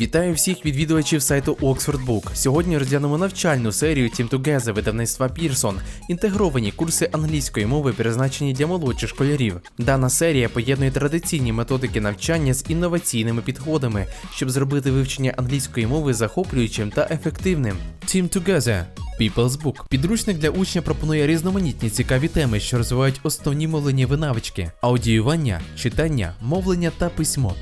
Вітаю всіх відвідувачів сайту Oxford Book. Сьогодні розглянемо навчальну серію Team Together видавництва Pearson. Інтегровані курси англійської мови призначені для молодших школярів. Дана серія поєднує традиційні методики навчання з інноваційними підходами, щоб зробити вивчення англійської мови захоплюючим та ефективним. Team Together People's Book. Підручник для учня пропонує різноманітні цікаві теми, що розвивають основні мовленнєві навички: аудіювання, читання, мовлення та письмо.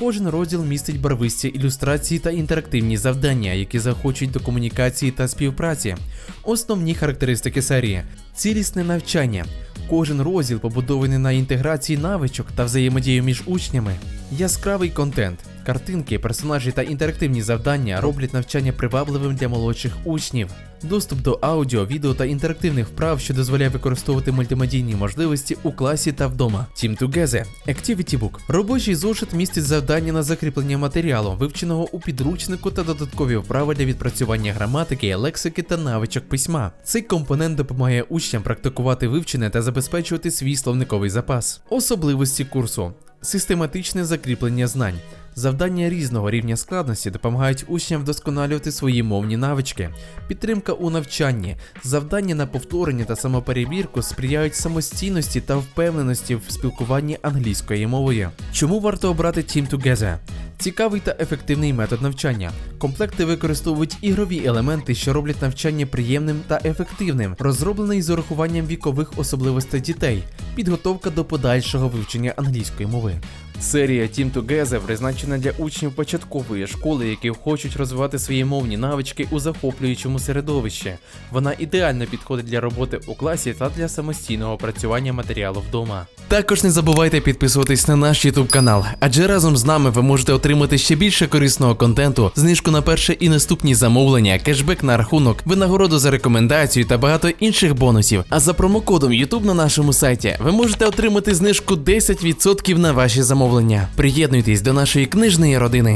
Кожен розділ містить барвисті ілюстрації та інтерактивні завдання, які захочуть до комунікації та співпраці. Основні характеристики серії: цілісне навчання. Кожен розділ побудований на інтеграції навичок та взаємодію між учнями. Яскравий контент. Картинки, персонажі та інтерактивні завдання роблять навчання привабливим для молодших учнів. Доступ до аудіо, відео та інтерактивних вправ, що дозволяє використовувати мультимедійні можливості у класі та вдома. Team Together Activity Book. Робочий зошит містить завдання на закріплення матеріалу, вивченого у підручнику та додаткові вправи для відпрацювання граматики, лексики та навичок письма. Цей компонент допомагає учням практикувати вивчене та забезпечувати свій словниковий запас. Особливості курсу. Систематичне закріплення знань. Завдання різного рівня складності допомагають учням вдосконалювати свої мовні навички. Підтримка у навчанні, завдання на повторення та самоперевірку сприяють самостійності та впевненості в спілкуванні англійською мовою. Чому варто обрати Team Together? Цікавий та ефективний метод навчання. Комплекти використовують ігрові елементи, що роблять навчання приємним та ефективним, розроблений з урахуванням вікових особливостей дітей, підготовка до подальшого вивчення англійської мови. Серія Team Together призначена для учнів початкової школи, які хочуть розвивати свої мовні навички у захоплюючому середовищі. Вона ідеально підходить для роботи у класі та для самостійного опрацювання матеріалу вдома. Також не забувайте підписуватись на наш YouTube канал, адже разом з нами ви можете отримати ще більше корисного контенту, знижку на перше і наступні замовлення, кешбек на рахунок, винагороду за рекомендацію та багато інших бонусів. А за промокодом YouTube на нашому сайті ви можете отримати знижку 10% на ваші замовлення. Приєднуйтесь до нашої книжної родини.